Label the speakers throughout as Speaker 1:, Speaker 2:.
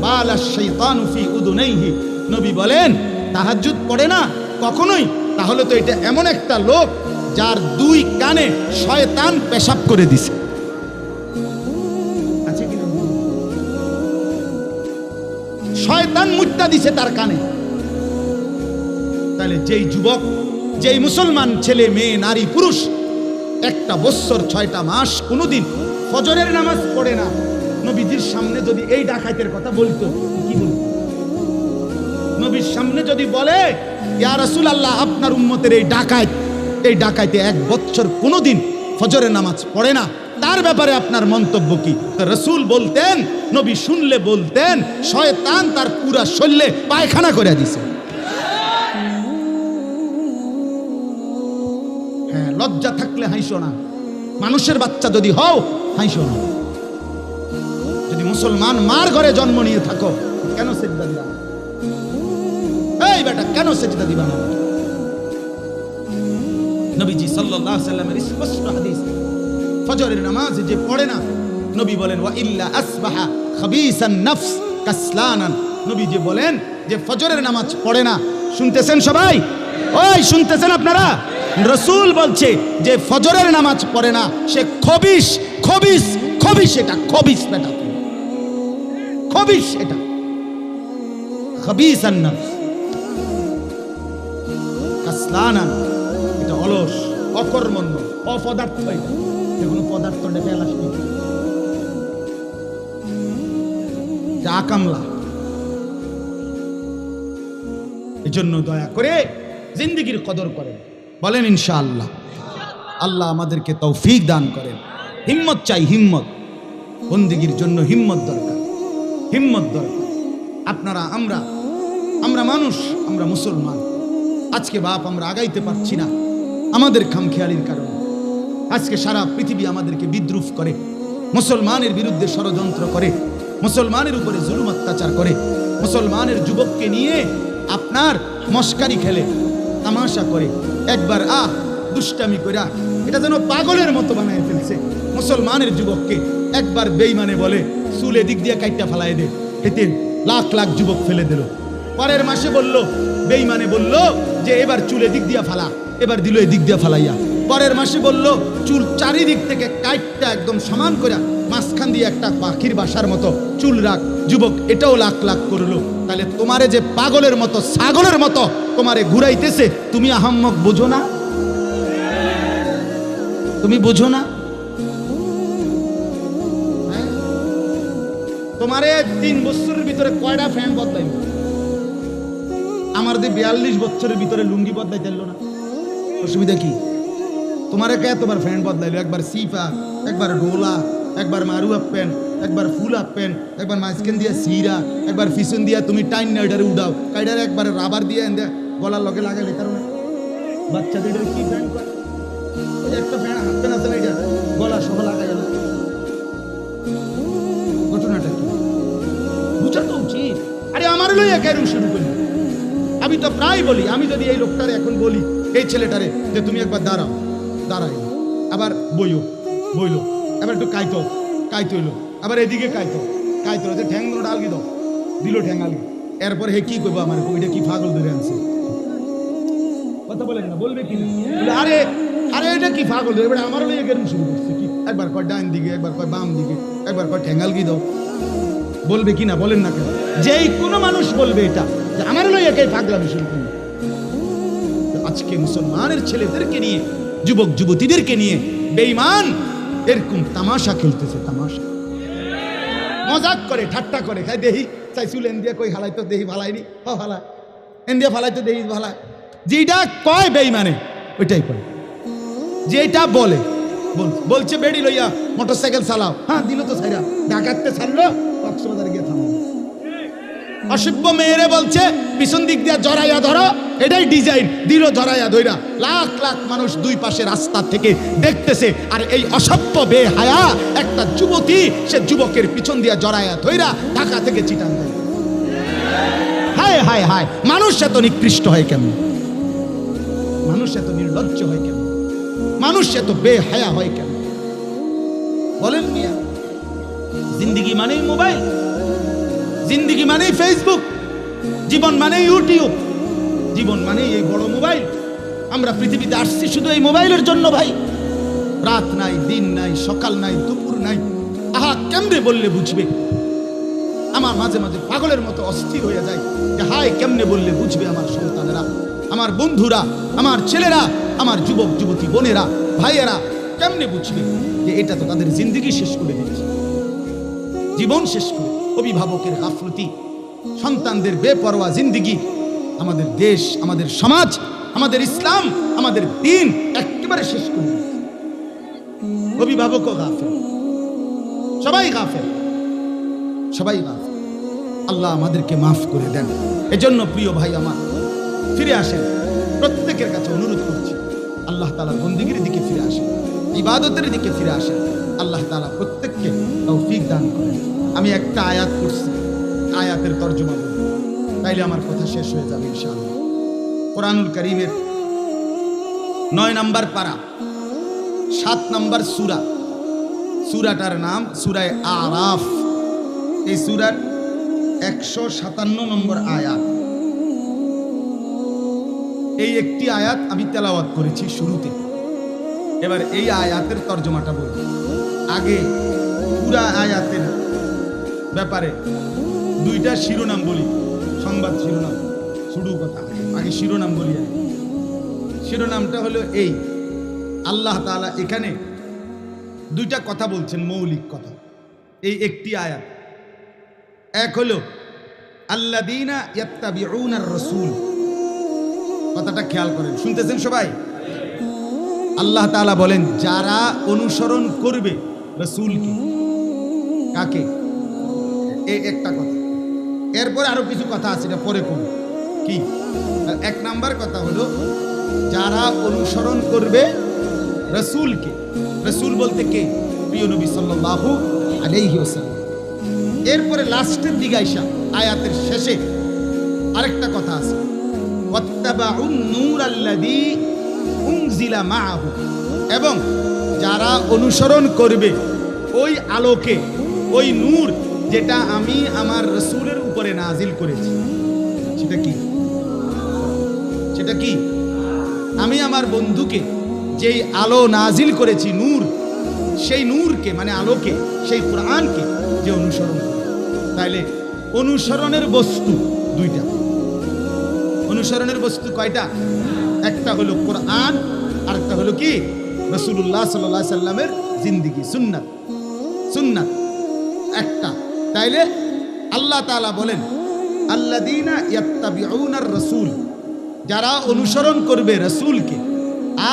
Speaker 1: বালা শাইতানু ফি উদুনাইহি। নবী বলেন, তাহাজ্জুদ পড়ে না কখনোই? তাহলে তো এটা এমন একটা লোক যার দুই কানে শয়তান পেশাব করে দিছে। শয়তান মুত্তা দিছে তার কানে। তাহলে যেই যুবক, যেই মুসলমান ছেলে, মেয়ে, নারী, পুরুষ, একটা বৎসর ছয়টা মাস কোনোদিন ফজরের নামাজ পড়ে না। নবীজির সামনে যদি এই ডাকাতের কথা বলতো, কি বলতো? নবীর সামনে যদি বলে, ইয়া রাসূল আল্লাহ আপনার উম্মতের এই ডাকাত, এই ডাকাইতে এক বছর কোনোদিন ফজরের নামাজ পড়ে না। তার ব্যাপারে আপনার মন্তব্য কি? রসুল বলতেন, নবী শুনলে বলতেন, শয়তান তার পুরা শরীরে পায়খানা করে দিছে। হ্যাঁ লজ্জা থাকলে হাইসো না। মানুষের বাচ্চা যদি হও হাইসো না। মুসলমান, মার ঘরে জন্ম নিয়ে থাকো। কেন সেজদা দিবা? এই বেটা, কেন সেজদা দিবা না? নবীজি সাল্লাল্লাহু সাল্লামের স্পষ্ট হাদিস, ফজরের নামাজ যে পড়ে না, নবী বলেন, ওয়া ইল্লা আসবাহা খাবিসান নফস কাসলানান। নবী যে বলেন যে ফজরের নামাজ পড়ে না। শুনতেছেন সবাই? ওই, শুনতেছেন আপনারা? রসুল বলছে যে ফজরের নামাজ পড়ে না, সে খবিস খবিস খবিস এটা খবিস বেটা। খবিস এটা। নফস। কাসলানান এটা অলস, অকর্মণ্য, অপদার্থ এটা। পদার্থ ডেকে আসবে যা কামলা এই জন্য দয়া করে জিন্দিগির কদর করেন। বলেন ইনশাআল্লাহ। আল্লাহ আমাদেরকে তৌফিক দান করেন। হিম্মত চাই, হিম্মত। বন্দিগির জন্য হিম্মত দরকার। হিম্মত দরকার। আপনারা, আমরা আমরা মানুষ, আমরা মুসলমান। আজকে বাপ আমরা আগাইতে পারছি না আমাদের খামখেয়ালির কারণে। আজকে সারা পৃথিবী আমাদেরকে বিদ্রুপ করে, মুসলমানের বিরুদ্ধে ষড়যন্ত্র করে, মুসলমানের উপরে জুলুম অত্যাচার করে, মুসলমানের যুবককে নিয়ে আপনার মস্কারি খেলে, তামাশা করে, একবার আহ, দুষ্টামি কইরা এটা যেন পাগলের মতো বানায় ফেলছে। মুসলমানের যুবককে একবার বেইমানে বলে চুলে দিক দিয়ে কাইটা ফেলাই দে। এতে লাখ লাখ যুবক ফেলে দিল। পরের মাসে বলল বেইমানে বলল যে এবার চুল এদিক দিয়া ফালা, এবার দিল এই দিক দিয়া ফালাইয়া। পরের মাসে বলল, চুল চারিদিক থেকে কাইটটা একদম সমান করে মাঝখান দিয়ে একটা পাখির বাসার মতো চুল রাখ। যুবক, এটাও লাখ লাখ করল। তাহলে তোমারে যে পাগলের মতো, ছাগলের মতো তোমারে ঘুরাইতেছে, তুমি আহাম্মক বোঝো না? তুমি বোঝো না? তোমারে তিন বছরের ভিতরে কয়টা ফ্যান বদলাইব? আমার যে বিয়াল্লিশ বছরের ভিতরে লুঙ্গি বদলাইতে এলো না। অসুবিধা কি? তোমার একে তোমার ফ্যান বদলাইলো? একবার সিফা, একবার ডোলা, একবার মারু আপ প্যান একবার ফুল আপ প্যান একবার মাঝখান দিয়া সিরা, একবার ফিসন দিয়া তুমি টাইম না এটারে উড়াও। কাইডারে একবার রাবার দিয়ে এনে গলার লগে লাগাইলে কারণ বাচ্চাদের কি যে একটা ফ্যান হাত প্যান আছে না এটা? গলা সহ আরে আমার লইয়া কেন শুরু করি। আমি তো প্রায় বলি, আমি যদি এই লোকটারে এখন বলি, এই ছেলেটারে, যে তুমি একবার দাঁড়াও দাঁড়াই আবার বইও, বইলো, এবার একটু কাইতো কাইতইলো আবার এদিকে কাইতো কাইতো, যে ঠ্যাং দুটো ডালগি দাও, দিল ঠ্যাং আলগি। এরপর হে কি করব আমার? এটা কি পাগল ধরে আনছে? কথা বলেন না, বলবে কি আরে আরে এটা কি পাগল ধরে? এবার আমারও কেন শুরু করছে কি? একবার কয় ডান দিকে, একবার কয় বাম দিকে, একবার কয় ঠ্যাঙ্গালগি দাও। বলবে কি না বলেন না কেন? যেই কোনো মানুষ বলবে এটা, যে আমার লইয়া কে পাগলামি শুরু আজকে মুসলমানের ছেলেদেরকে নিয়ে, যুবক যুবতীদেরকে নিয়ে বেঈমান এরকম তামাশা খেলতেছে, তামাশা। মজাক করে, ঠাট্টা করে খাই দেহি চাই চুল এন দিয়ে কই হালাই তো দেহি ভালাইনি হ ভালা এন দিয়ে ফালাই তো দেহি ভালা যেটা কয় বেঈমানে, ওইটাই করে যেটা বলে, বল- বলছে বেড়ি লইয়া মোটর সাইকেল চালাও। হ্যাঁ দিল তো সাইরা ঢাকাতে ছাড়লো। কক্সবাজার মেয়েরে বলছে, পিছন দিক দিয়ে জড়াইয়া ধরো, এটাই ডিজাইন ধইরা। লাখ লাখ মানুষ দুই পাশে রাস্তা থেকে দেখতেছে, আর এই অসভ্য বে হায়া একটা যুবতী, সে যুবকের পিছন জড়াইয়া ঢাকা থেকে চিটান হায় হায় হায়, মানুষ এত নিকৃষ্ট হয় কেমন? মানুষ এত নির্লজ্জ হয় কেমন? মানুষ এত বেহায়া হয় কেন বলেন মিয়া। জিন্দিগি মানেই মোবাইল, জিন্দিগি মানেই ফেসবুক জীবন মানেই ইউটিউব জীবন মানেই এই বড় মোবাইল। আমরা পৃথিবীতে আসছি শুধু এই মোবাইলের জন্য ভাই। রাত নাই, দিন নাই, সকাল নাই, দুপুর নাই। আহা, কেমনে বললে বুঝবে? আমার মাঝে মাঝে পাগলের মতো অস্থির হয়ে যায় যে, হায়, কেমনে বললে বুঝবে আমার সন্তানেরা, আমার বন্ধুরা, আমার ছেলেরা, আমার যুবক, যুবতী বোনেরা, ভাইয়েরা, কেমনে বুঝবে যে, এটা তো তাদের জিন্দগি শেষ করে দিচ্ছে জীবন শেষ করে অভিভাবকের গাফলতি, সন্তানদের বেপরোয়া জিন্দিগি, আমাদের দেশ, আমাদের সমাজ, আমাদের ইসলাম, আমাদের দিন একেবারে শেষ করে অভিভাবকও গাফেল, সবাই গাফেল সবাই গাফেল। আল্লাহ আমাদেরকে মাফ করে দেন। এজন্য প্রিয় ভাই আমার, ফিরে আসেন। প্রত্যেকের কাছে অনুরোধ করছি, আল্লাহ তালা বন্দিগির দিকে ফিরে আসেন, ইবাদতের দিকে ফিরে আসেন। আল্লাহ তালা প্রত্যেককে তৌফিক দান করেন আমি একটা আয়াত করছি আয়াতের তর্জমা বলব তাইলে আমার কথা শেষ হয়ে যাবে ইনশাআল্লাহ। কোরআনুল করিমের নয় নাম্বার পারা, সাত নাম্বার সুরা। সুরাটার নাম সুরায় আরাফ। এই সুরার একশো সাতান্ন নম্বর আয়াত। এই একটি আয়াত আমি তেলাওয়াত করেছি শুরুতে। এবার এই আয়াতের তর্জমাটা বলব আগে পুরা আয়াতের ব্যাপারে দুইটা শিরোনাম বলি, সংবাদ শিরোনাম শুরু কথা। আগে শিরোনাম বলি। শিরোনামটা হলো এই, আল্লাহ তাআলা এখানে দুইটা কথা বলছেন, মৌলিক কথা। এই একটি আয়াত। এক হলো আল্লাদিনা ইয়াত্তাবিউনার রসুল। কথাটা খেয়াল করেন। শুনতেছেন সবাই? আল্লাহ তাআলা বলেন, যারা অনুসরণ করবে রাসূলকে কাকে? এই একটা কথা। এরপর আরও কিছু কথা আছে, এটা পরে কম কি? এক নাম্বার কথা হলো, যারা অনুসরণ করবে রসুলকে, রসুল বলতে কে? প্রিয় নবী সাল্লাল্লাহু আলাইহি ওয়াসাল্লাম। এরপরে লাস্টের দিকে আইসা, আয়াতের শেষে আরেকটা কথা আছে। এবং যারা অনুসরণ করবে ওই আলোকে ওই নূর যেটা আমি আমার রসুলের উপরে নাজিল করেছি। সেটা কি? সেটা কি? আমি আমার বন্ধুকে যেই আলো নাজিল করেছি নূর, সেই নূরকে মানে আলোকে, সেই কোরআনকে যে অনুসরণ করে। তাইলে অনুসরণের বস্তু দুইটা। অনুসরণের বস্তু কয়টা? একটা হলো কোরআন আর একটা হলো কি? রসুল্লাহ সাল্লাহ সাল্লামের জিন্দিগি, সুন্নাত। সুন্নাত। একটা। তাইলে আল্লাহ তাআলা বলেন আল্লাদিনা ইয়াত্তাবিউনার রাসূল যারা অনুসরণ করবে রসুলকে,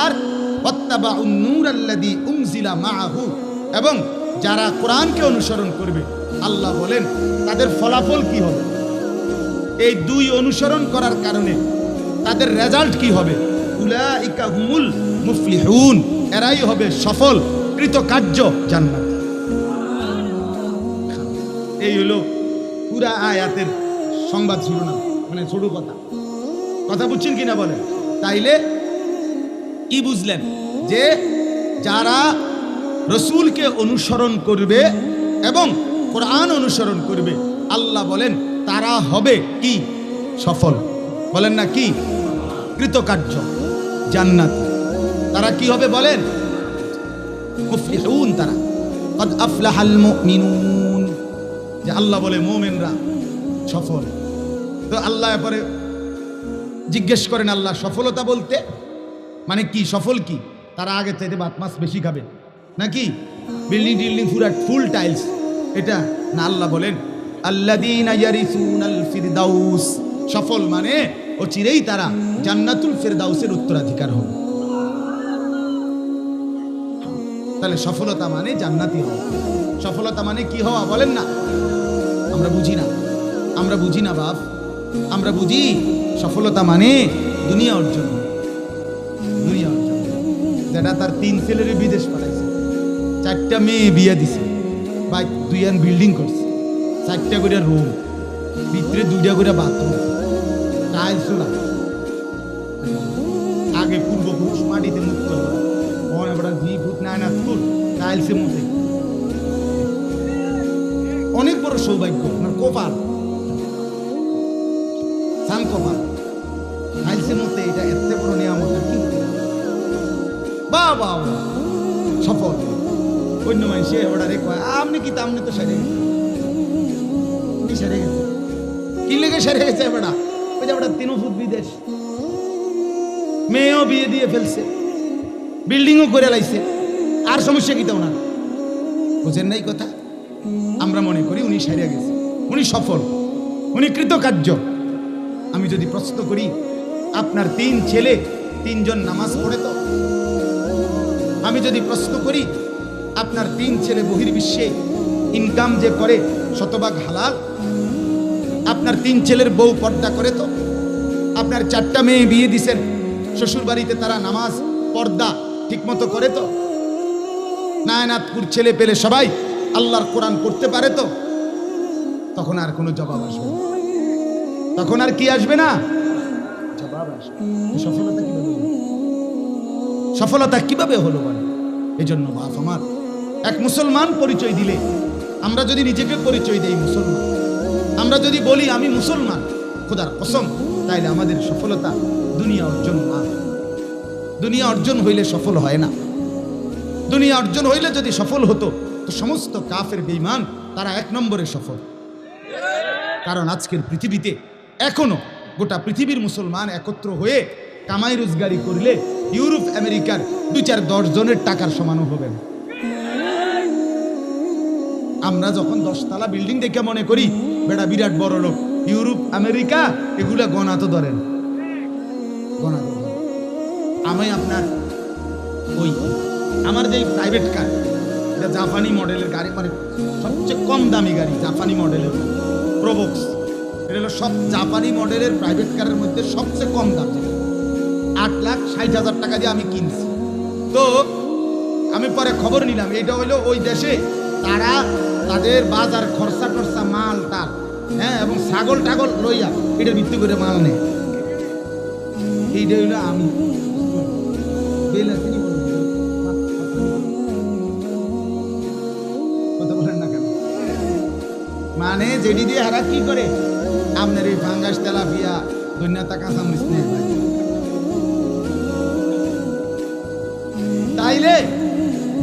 Speaker 1: আর এবং যারা কোরআনকে অনুসরণ করবে, আল্লাহ বলেন, তাদের ফলাফল কি হবে? এই দুই অনুসরণ করার কারণে তাদের রেজাল্ট কি হবে? উলাইকা হুমুল মুফলিহুন, এরাই হবে সফল, কৃতকার্য জান্নাত। এই হলো পুরা আয়াতের সংবাদ শিরোনাম মানে ছোট কথা। কথা বুঝছেন কিনা বলেন? তাইলে কি বুঝলেন? যে যারা রসুলকে অনুসরণ করবে এবং কোরআন অনুসরণ করবে, আল্লাহ বলেন, তারা হবে কি? সফল। বলেন না কি? কৃতকার্য। জান্নাত। তারা কি হবে বলেন? তারা। আফলাহাল মুমিনুন। যে আল্লাহ বলে মোমেনরা সফল। তো আল্লাহ পরে জিজ্ঞেস করেন, আল্লাহ সফলতা বলতে মানে কি? সফল কি? তারা আগে চাইতে বাত মাছ বেশি খাবে। নাকি? বিল্ডিং টিল্ডিং পুরা ফুল টাইলস। এটা না আল্লাহ বলেন ফিরদাউস। সফল মানে ও চিরেই তারা জান্নাতুল ফিরদাউসের উত্তরাধিকার হবে। তাহলে সফলতা মানে জান্নাতি হওয়া। সফলতা মানে কি হওয়া বলেন না? আমরা বুঝি না। আমরা বুঝি না বাপ। আমরা বুঝি সফলতা মানে দুনিয়া অর্জন। দুনিয়া অর্জন। যেটা তার তিন ছেলের বিদেশ পাঠাইছে। চারটা মেয়ে বিয়ে দিছে। বা দুইয়ান বিল্ডিং করছে। চারটা করে রুম ভিতরে দুইটা করে বাথরুম টাইলস আগে টাইলসে মধ্যে অনেক বড় সৌভাগ্য আপনার কপাল। সান কপাল। টাইলসের মধ্যে এটা এত বড় নিয়ামত কি বা বা সফল। অন্য মানুষে ওটা রে কয়, আপনি কি তা, আপনি তো সেরে গেছে সেরে গেছে কি লেগে সেরে গেছে বেটা? ওই যে বেটা তিন ফুট বিদেশ। মেয়েও বিয়ে দিয়ে ফেলছে। বিল্ডিংও করে লাইছে। আর সমস্যা কি তা ওনার বুঝেন নাই কথা? আমরা মনে করি উনি সেরে গেছে। উনি সফল। উনি কৃতকার্য। আমি যদি প্রশ্ন করি, আপনার তিন ছেলে, তিনজন নামাজ পড়ে তো? আমি যদি প্রশ্ন করি, আপনার তিন ছেলে বহির্বিশ্বে ইনকাম যে করে, শতভাগ হালাল? আপনার তিন ছেলের বউ পর্দা করে তো? আপনার চারটা মেয়ে বিয়ে দিছেন শ্বশুর বাড়িতে তারা নামাজ, পর্দা ঠিকমতো করে তো? নায়নাথপুর ছেলে পেলে সবাই আল্লাহর কোরআন পড়তে পারে তো? তখন আর কোনো জবাব আসবে না। তখন আর কি আসবে না? সফলতা কীভাবে হলো? বলে? এই জন্য বাপ আমার, এক মুসলমান পরিচয় দিলে, আমরা যদি নিজেকে পরিচয় দেই মুসলমান, আমরা যদি বলি আমি মুসলমান, খোদার কসম, তাইলে আমাদের সফলতা দুনিয়া অর্জন না দুনিয়া অর্জন হইলে সফল হয় না। দুনিয়া অর্জন হইলে যদি সফল হতো, তো সমস্ত কাফের বেঈমান, তারা এক নম্বরে সফল। কারণ আজকের পৃথিবীতে এখনও গোটা পৃথিবীর মুসলমান একত্র হয়ে কামাই রোজগারি করলে ইউরোপ, আমেরিকার দুই চার দশ জনের টাকার সমানও হবে না। আমরা যখন দশতলা বিল্ডিং দেখে মনে করি বেটা বিরাট বড় লোক, ইউরোপ, আমেরিকা, এগুলা গণা তো ধরেন আমি আপনার ওই আমার যে প্রাইভেট কার এটা জাপানি মডেলের গাড়ি মানে সবচেয়ে কম দামি গাড়ি জাপানি মডেলের প্রবক্স এটা হলো সব জাপানি মডেলের প্রাইভেট কারের মধ্যে সবচেয়ে কম দাম। আট লাখ ষাট হাজার টাকা দিয়ে আমি কিনছি। তো আমি পরে খবর নিলাম এটা হলো ওই দেশে তারা তাদের বাজার খরচা টরচা মাল টাল হ্যাঁ এবং ছাগল টাগল লইয়া এটা ভিত্তি করে মাল নেয়। এইটা হইল আমি। বেল আছে মানে যেটি দিয়ে হারা কি করে? আপনার এই ফাঙ্গাস তেলাপিয়া, ধন্যতা কাঁচামরিচ নেই ভাই। তাইলে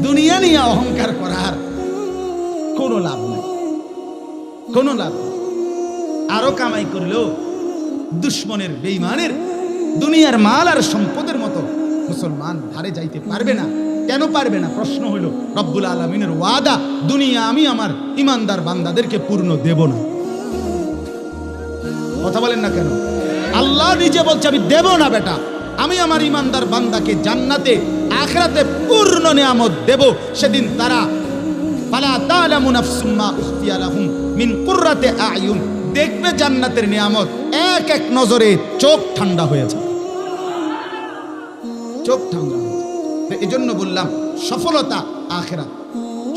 Speaker 1: দুনিয়া নিয়ে অহংকার করার কোনো লাভ নেই। কোনো লাভ আরও কামাই করলেও দুশ্মনের বেইমানের দুনিয়ার মাল আর সম্পদের মতো মুসলমান ধারে যাইতে পারবে না। কেন পারবে না? প্রশ্ন হলো রব্বুল আলমিনের ওয়াদা দুনিয়া আমি আমার ইমানদার বান্দাদেরকে পূর্ণ দেব না। কথা বলেন না কেন? আল্লাহ নিজে বলছে, আমি দেব না বেটা। আমি আমার ইমানদার বান্দাকে জান্নাতে, আখরাতে পূর্ণ নিয়ামত দেব। সেদিন তারা, ফালা তালামু নাফসুম মা মিন কুররাতি আয়ুন। দেখবে জান্নাতের নিয়ামত এক এক নজরে চোখ ঠান্ডা হয়ে যাবে চোখ ঠান্ডা হয়ে যাবে এই জন্য বললাম, সফলতা আখেরাত,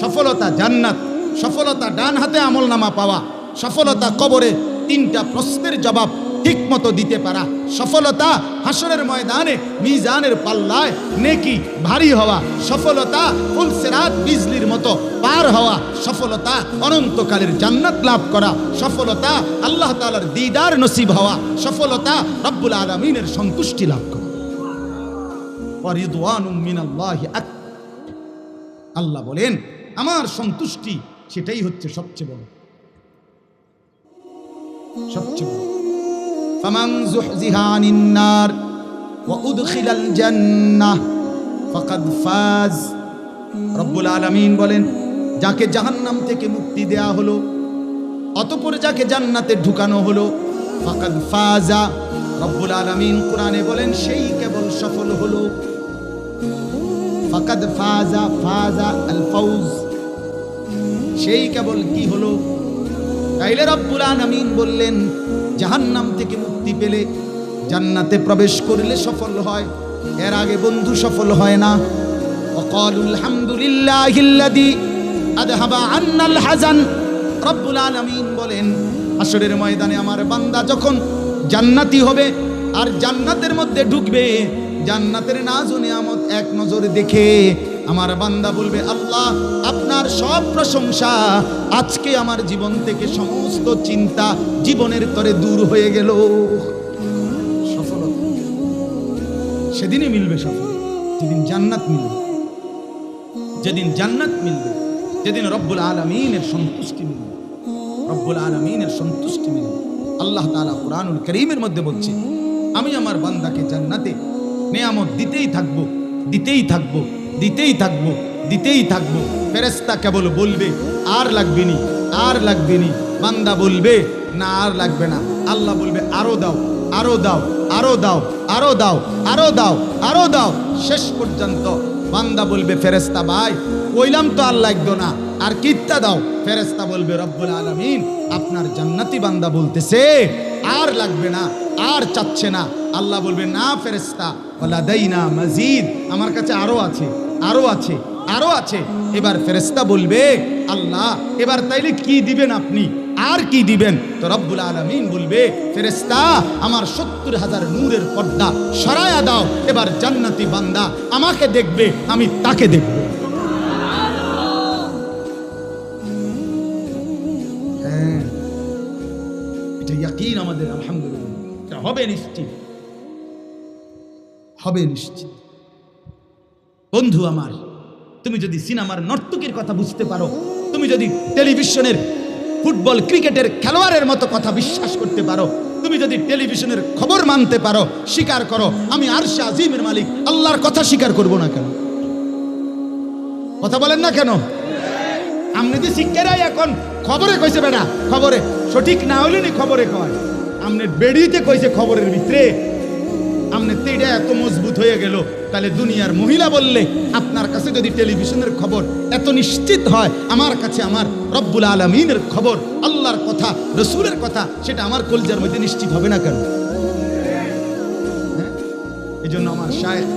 Speaker 1: সফলতা জান্নাত, সফলতা ডান হাতে আমল নামা পাওয়া, সফলতা কবরে তিনটা প্রশ্নের জবাব ঠিক মতো দিতে পারা, সফলতা হাসরের ময়দানে, মিজানের পাল্লায় নেকি ভারী হওয়া, সফলতা ফুলসেরাত বিজলির মতো পার হওয়া, সফলতা অনন্তকালের জান্নাত লাভ করা, সফলতা আল্লাহ তালার দিদার নসিব হওয়া, সফলতা রব্বুল আলমিনের সন্তুষ্টি লাভ করা। আল্লাহ বলেন, আমার সন্তুষ্টি সেটাই হচ্ছে সবচেয়ে বড়। সবচেয়ে বড়। রব্বুল বলেন, যাকে জাহান্নাম থেকে মুক্তি দেয়া হলো, অতঃপর যাকে জান্নাতে ঢুকানো হলো ফাজা। রব্বুল আলামিন কোরআনে বলেন, সেই কেবল সফল হলো। ফাকাদ ফাজা ফাজা আল ফাউজ। সেই কেবল কি হলো? তাইলে রব্বুল আলামিন বললেন, জাহান্নাম থেকে মুক্তি পেলে জান্নাতে প্রবেশ করলে সফল হয়, এর আগে বন্ধু সফল হয় না। অকলুল হামদুলিল্লাহিল্লাদি আদহাবা আন্নাল হাজান রব্বুল আলামিন বলেন আসরের ময়দানে আমার বান্দা যখন জান্নাতি হবে, আর জান্নাতের মধ্যে ঢুকবে জান্নাতের নাজ নিয়ামত এক নজরে দেখে আমার বান্দা বলবে, আল্লাহ, আপনার সব প্রশংসা আজকে আমার জীবন থেকে সমস্ত চিন্তা জীবনের তরে দূর হয়ে গেল। সফলতা। সেদিনই মিলবে সফল। যেদিন জান্নাত মিলবে, যেদিন জান্নাত মিলবে, যেদিন রব্বুল আলমিনের সন্তুষ্টি মিলবে, রব্বুল আলমিনের সন্তুষ্টি মিলবে। আল্লাহ তাআলা কোরআনুল করিমের মধ্যে বলছে, আমি আমার বান্দাকে জান্নাতে নেয়ামত দিতেই থাকব দিতেই থাকব দিতেই থাকব দিতেই থাকব। ফেরেস্তা কেবল বলবে, আর লাগবে নি, আর লাগবে নি। বান্দা বলবে, না, আর লাগবে না। আল্লাহ বলবে, আরও দাও আরও দাও আরও দাও আরও দাও আরও দাও আরও দাও। শেষ পর্যন্ত বান্দা বলবে ফেরেস্তা ভাই কইলাম তো আর লাগতো না। আর কিত্তা দাও। ফেরেস্তা বলবে, রব্বুল আলামিন, আপনার জান্নাতি বান্দা বলতেছে, আর লাগবে না, আর চাচ্ছে না। আল্লাহ বলবে, না ফেরেস্তা না মজিদ। আমার কাছে আরও আছে আরও আছে আরও আছে। এবার ফেরেস্তা বলবে, আল্লাহ, এবার তাইলে কি দিবেন আপনি? আর কি দিবেন? তো রব্বুল আলমিন বলবে ফেরেস্তা আমার সত্তর হাজার নূরের পর্দা সরায়া দাও। এবার জান্নাতি বান্দা আমাকে দেখবে, আমি তাকে দেখব। এটা ইয়াকিন আমাদের, আলহামদুলিল্লাহ। হবে নিশ্চিত। হবে নিশ্চিত। বন্ধু আমার, তুমি যদি সিনেমার নর্তকীর কথা বুঝতে পারো, তুমি যদি টেলিভিশনের ফুটবল ক্রিকেটের খেলোয়াড়ের মতো কথা বিশ্বাস করতে পারো, তুমি যদি টেলিভিশনের খবর মানতে পারো, স্বীকার করো, আমি আরশে আজিমের মালিক, আল্লাহর কথা স্বীকার করব না কেন? কথা বলেন না কেন? আপনি যে শিক্ষারাই এখন খবরে কইছে বেটা, খবরে। সঠিক না হইলে নি খবরে কয়। আমনে বেড়িতে কইছে খবরের ভিতরে আপনি তেটা এত মজবুত হয়ে গেল, তাহলে দুনিয়ার মহিলা বললে আপনার কাছে যদি টেলিভিশনের খবর এত নিশ্চিত হয়, আমার কাছে আমার রব্বুল আলমিনের খবর, আল্লাহর কথা, রসুলের কথা, সেটা আমার কলজার মধ্যে নিশ্চিত হবে না কেন? এই জন্য আমার শায়েখ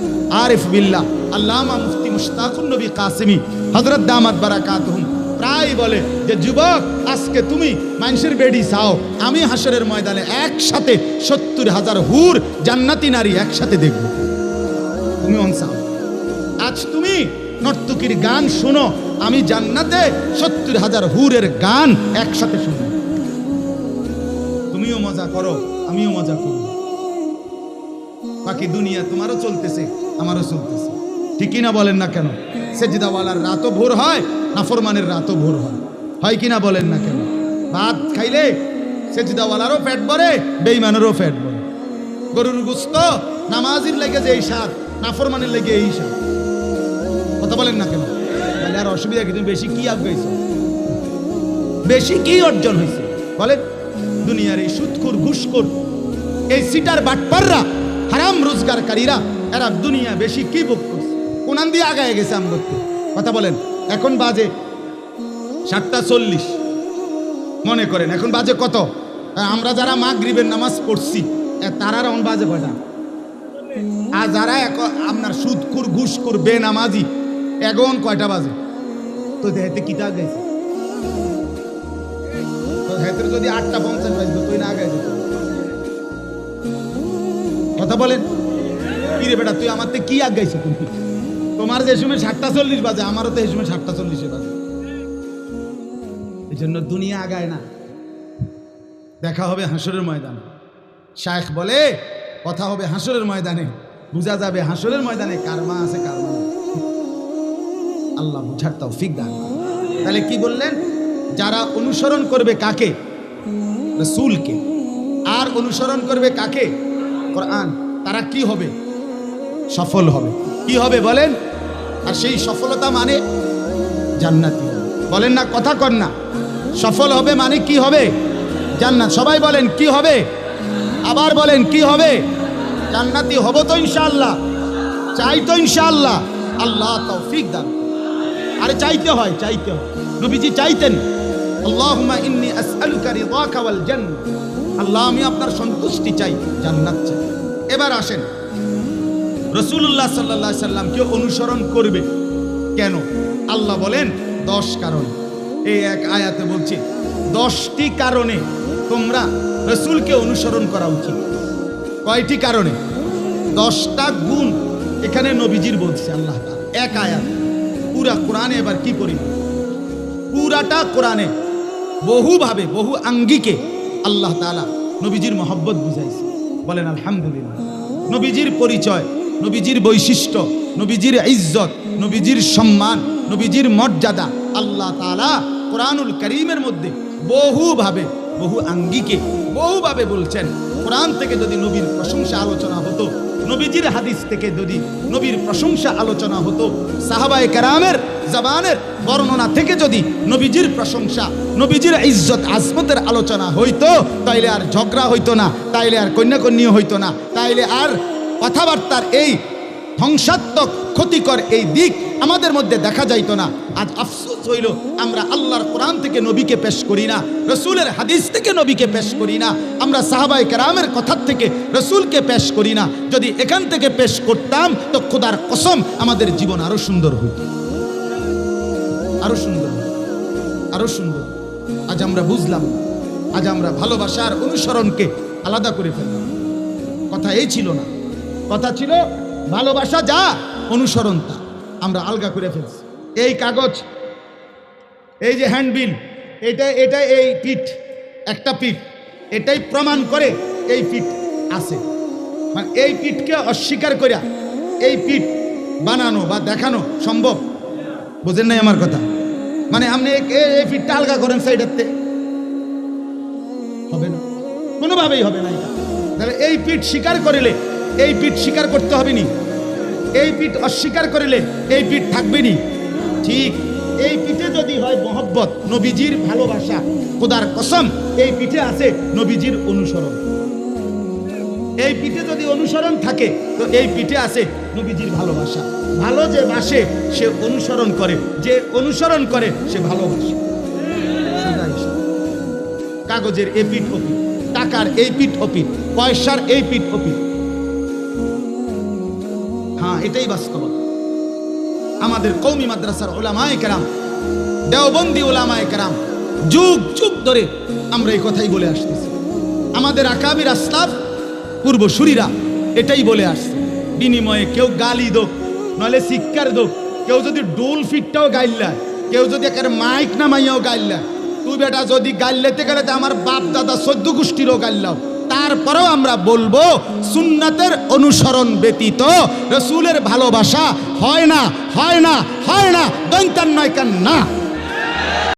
Speaker 1: আরিফ বিল্লাহ, আল্লামা মুফতি মুশতাকুন নবী কাসিমি, হযরত দামাত বারাকাতুহুম প্রায় বলে যে, যুবক, আজকে তুমি মানুষের বেডি চাও। আমি হাসরের ময়দানে একসাথে সত্তর হাজার হুর জান্নাতি নারী একসাথে দেখব। তুমি আজ তুমি নর্তকীর গান শোনো। আমি জান্নাতে সত্তর হাজার হুরের গান একসাথে শুনো তুমিও মজা করো, আমিও মজা করব। বাকি দুনিয়া তোমারও চলতেছে, আমারও চলতেছে। ঠিকই না বলেন না কেন? সেজিদাওয়ালার রাতও ভোর হয় নাফরমানের রাতও ভোর হয়। হয় কি না বলেন না কেন? ভাত খাইলে সেজিদাওয়ালারও ফ্যাট ভরে বেইমানেরও ফ্যাট ভরে। গরুর গুস্ত নামাজির লেগে যে এই স্বাদ, নাফরমানের লেগে এই স্বাদ। কথা বলেন না কেন? তাহলে আর অসুবিধা কি? তুমি বেশি কি আগাইছো বেশি কি অর্জন হয়েছে? বলেন। দুনিয়ার এই সুৎখুর, ঘুষখোর, এই সিটার বাটপাররা, হারাম রোজগারকারীরা, এরা দুনিয়া বেশি কি ভোগ করছে? কোনান দিয়ে আগায় গেছে আমরা কথা বলেন। এখন বাজে সাতটা চল্লিশ। মনে করেন, এখন বাজে কত? আমরা যারা মাগরিবের নামাজ পড়ছি, এ তারার এখন বাজে কয়টা? আর যারা আপনার সুদকুর ঘুষকুর বেনামাজি এখন কয়টা বাজে? তো দেহেতে কিটা গেছে তো যদি আটটা পঞ্চাশ বাজতো তুই না আগে যেত কথা বলেন? কি রে বেটা, তুই আমার কি আগাইছো তুমি তোমার যে সময় সাতটা চল্লিশ বাজে, আমারও তো এই সময় সাতটা চল্লিশে বাজে। এই জন্য দুনিয়া আগায় না। দেখা হবে হাসরের ময়দানে। শায়েখ বলে, কথা হবে হাসরের ময়দানে। বোঝা যাবে হাসরের ময়দানে কার মা আছে কার মা আল্লাহ বুঝার তাও ফিক দান তাহলে কি বললেন? যারা অনুসরণ করবে কাকে? রসুলকে। আর অনুসরণ করবে কাকে? কোরআন। তারা কি হবে? সফল হবে। কি হবে বলেন? আর সেই সফলতা মানে জান্নাতি। বলেন না, কথা কর না। সফল হবে মানে কি হবে? জান্নাত। সবাই বলেন, কি হবে? আবার বলেন, কি হবে? জান্নাতি হব তো ইনশাআল্লাহ। চাই তো ইনশাআল্লাহ। আল্লাহ তৌফিক দান আরে চাইতে হয় চাইতে হয়। নবীজি চাইতেন, আল্লাহুম্মা ইন্নী আসআলুকা রিদাকা ওয়াল আল্লাহ, আমি আপনার সন্তুষ্টি চাই, জান্নাত চাই। এবার আসেন। রসুল্লাহ সাল্লাহ সাল্লামকে অনুসরণ করবে? কেন? আল্লাহ বলেন, দশ কারণ। এই এক আয়াতে বলছে, দশটি কারণে তোমরা রসুলকে অনুসরণ করা উচিত। কয়টি কারণে? দশটা গুণ এখানে নবীজির বলছে আল্লাহ এক আয়াত। পুরা কোরআনে এবার কি করি? পুরাটা কোরআনে বহুভাবে, বহু আঙ্গিকে আল্লাহ তাআলা নবীজির মহব্বত বুঝাইছে। বলেন, আলহামদুলিল্লাহ। নবীজির পরিচয় নবীজির বৈশিষ্ট্য, নবীজির ইজ্জত, নবীজির সম্মান, নবীজির মর্যাদা আল্লাহ তাআলা কোরআনুল করিমের মধ্যে বহুভাবে, বহু আঙ্গিকে, বহুভাবে বলছেন। কোরআন থেকে যদি নবীর প্রশংসা আলোচনা হতো, নবীজির হাদিস থেকে যদি নবীর প্রশংসা আলোচনা হতো, সাহাবায় কারামের জবানের বর্ণনা থেকে যদি নবীজির প্রশংসা, নবীজির ইজ্জত আজমতের আলোচনা হইতো, তাইলে আর ঝগড়া হইতো না, তাইলে আর কন্যাকন্যা হইতো না, তাইলে আর কথাবার্তার এই ধ্বংসাত্মক, ক্ষতিকর এই দিক আমাদের মধ্যে দেখা যাইতো না। আজ আফসোস হইল, আমরা আল্লাহর কোরআন থেকে নবীকে পেশ করি না, রসুলের হাদিস থেকে নবীকে পেশ করি না, আমরা সাহাবাই কেরামের কথার থেকে রসুলকে পেশ করি না। যদি এখান থেকে পেশ করতাম, তো খোদার কসম আমাদের জীবন আরও সুন্দর হইত। আরও সুন্দর। আরও সুন্দর। আজ আমরা বুঝলাম, আজ আমরা ভালোবাসার অনুসরণকে আলাদা করে ফেললাম। কথা এই ছিল না। কথা ছিল, ভালোবাসা যা, অনুসরণ তা। আমরা আলগা করে ফেলছি। এই কাগজ, এই যে হ্যান্ডবিল, এটা এটা এই পিঠ, একটা পিঠ, এটাই প্রমাণ করে এই পিঠ আছে। মানে এই পিঠকে অস্বীকার করিয়া এই পিঠ বানানো বা দেখানো সম্ভব? বুঝেন নাই আমার কথা? মানে আপনি এই- পিঠটা আলগা করেন সাইডের হবে না? কোনোভাবেই হবে না তাহলে এই পিঠ স্বীকার করিলে এই পিঠ স্বীকার করতে হবে নি এই পিঠ অস্বীকার করিলে এই পিঠ থাকবে নি ঠিক এই পিঠে যদি হয় মহব্বত, নবীজির ভালোবাসা, খোদার কসম, এই পিঠে আছে নবীজির অনুসরণ। এই পিঠে যদি অনুসরণ থাকে, তো এই পিঠে আছে নবীজির ভালোবাসা। ভালো যে বাসে, সে অনুসরণ করে। যে অনুসরণ করে, সে ভালোবাসে। কাগজের এই পিঠ ওপিঠ টাকার এই পিঠ ওপিঠ পয়সার এই পিঠ ওপিঠ হ্যাঁ এটাই বাস্তবতা আমাদের কৌমি মাদ্রাসার ওলামায়ে কেরাম, দেওবন্দি ওলামায় কেরাম, যুগ যুগ ধরে আমরা এই কথাই বলে আসতেছি। আমাদের আকাবির আসলাফ, পূর্বসূরীরা এটাই বলে আসছে। বিনিময়ে কেউ গালি দোক নলে শিক্ষার দোক, কেউ যদি ডোল ফিটটাও গাইল্লা কেউ যদি একের মাইক নামাইয়াও গাইল্লা তুই বেটা যদি গাইলেতে গেলে আমার বাপ, দাদা, সদ্য গোষ্ঠীরও গাইল্লাও তারপরেও আমরা বলব, সুন্নাতের অনুসরণ ব্যতীত রসুলের ভালোবাসা হয় না হয় না হয় না দৈন্তান নয় কান না